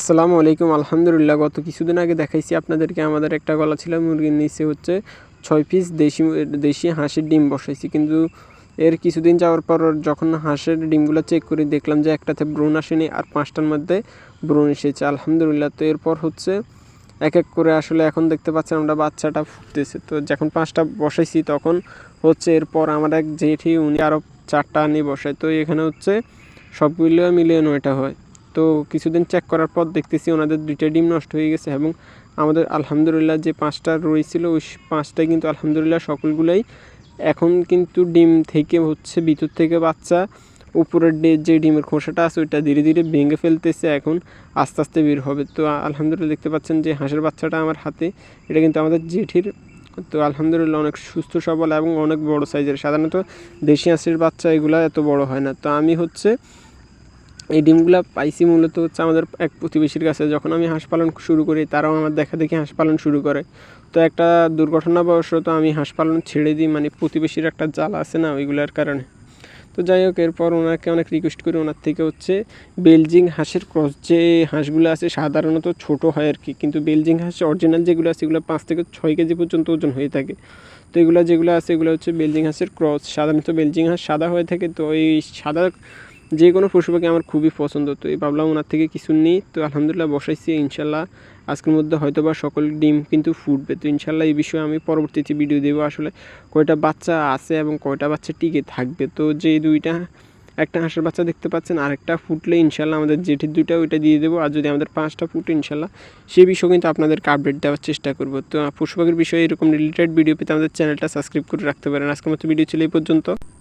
আসসালামু আলাইকুম, আলহামদুলিল্লাহ। গত কিছুদিন আগে দেখাইছি আপনাদেরকে, আমাদের একটা গলা ছিল, মুরগির নিচে হচ্ছে ছয় পিস দেশি দেশি হাঁসের ডিম বসাইছি। কিন্তু এর কিছুদিন যাওয়ার পর যখন হাঁসের ডিমগুলো চেক করে দেখলাম যে একটাতে ব্রণ আসেনি আর পাঁচটার মধ্যে ব্রণ এসেছে। আলহামদুলিল্লাহ, তো এরপর হচ্ছে এক এক করে আসলে এখন দেখতে পাচ্ছেন আমরা বাচ্চাটা ফুটতেছে। তো যখন পাঁচটা বসাইছি তখন হচ্ছে এরপর আমার এক জেঠি, উনি আরও চারটা আনি বসায়। তো এখানে হচ্ছে সবগুলো মিলিয়ে নয়টা হয়। তো কিছুদিন চেক করার পর দেখতেছি ওনাদের দুইটা ডিম নষ্ট হয়ে গেছে এবং আমাদের আলহামদুলিল্লাহ যে পাঁচটা রয়েছিল, ওই পাঁচটাই কিন্তু আলহামদুলিল্লাহ সকলগুলাই এখন কিন্তু ডিম থেকে হচ্ছে ভিতর থেকে বাচ্চা উপরের ডে- যে ডিমের খোসাটা আছে ওইটা ধীরে ধীরে ভেঙে ফেলতেছে এখন আস্তে আস্তে বের হবে। তো আলহামদুলিল্লাহ দেখতে পাচ্ছেন যে হাঁসের বাচ্চাটা আমার হাতে, এটা কিন্তু আমাদের জেঠির। তো আলহামদুলিল্লাহ অনেক সুস্থ, সবল এবং অনেক বড় সাইজের সাধারণত দেশি হাঁসের বাচ্চা এগুলো এত বড় হয় না। তো আমি হচ্ছে এই ডিমগুলো পাইছি মূলত হচ্ছে আমাদের এক প্রতিবেশীর কাছে। যখন আমি হাঁস পালন শুরু করি, তারাও আমার দেখা দেখি হাঁস পালন শুরু করে। তো একটা দুর্ঘটনাবশত আমি হাঁস পালন ছেড়ে দিই মানে প্রতিবেশীর একটা জাল আছে না, ওইগুলোর কারণে। তো যাই হোক, এরপর ওনাকে অনেক রিকোয়েস্ট করি, ওনার থেকে হচ্ছে বেলজিং হাঁসের ক্রস যে হাঁসগুলো আছে সাধারণত ছোট হয় আর কি কিন্তু বেলজিং হাঁসের অরিজিনাল যেগুলো আছে সেগুলো পাঁচ থেকে ছয় কেজি পর্যন্ত ওজন হয়ে থাকে। তো এগুলো যেগুলো আছে, এগুলো হচ্ছে বেলজিং হাঁসের ক্রস সাধারণত বেলজিং হাঁস সাদা হয়ে থাকে, তো এই সাদা যে কোনো পশু পাখি আমার খুবই পছন্দ। তো এই ভাবলাম ওনার থেকে কিছু নিই। তো আলহামদুলিল্লাহ বসাইছি, ইনশাল্লাহ। আজকের মধ্যে হয়তো বা সকল ডিম কিন্তু ফুটবে। তো ইনশাল্লাহ এই বিষয়ে আমি পরবর্তীতে ভিডিও দেবো আসলে কয়টা বাচ্চা আছে এবং কয়টা বাচ্চা টিকে থাকবে। তো যে দুইটা, একটা হাঁসের বাচ্চা দেখতে পাচ্ছেন, আরেকটা ফুটলে ইনশাল্লাহ আমাদের জেঠির দুইটা ওইটা দিয়ে দেবো। আর যদি আমাদের পাঁচটা ফুটে, ইনশাল্লাহ সেই বিষয়ে কিন্তু আপনাদেরকে আপডেট দেওয়ার চেষ্টা করব। তো পশু পাখির বিষয়ে এরকম রিলেটেড ভিডিও পেতে আমাদের চ্যানেলটা সাবস্ক্রাইব করে রাখতে পারেন। আজকের মতো ভিডিও ছিল এই পর্যন্ত।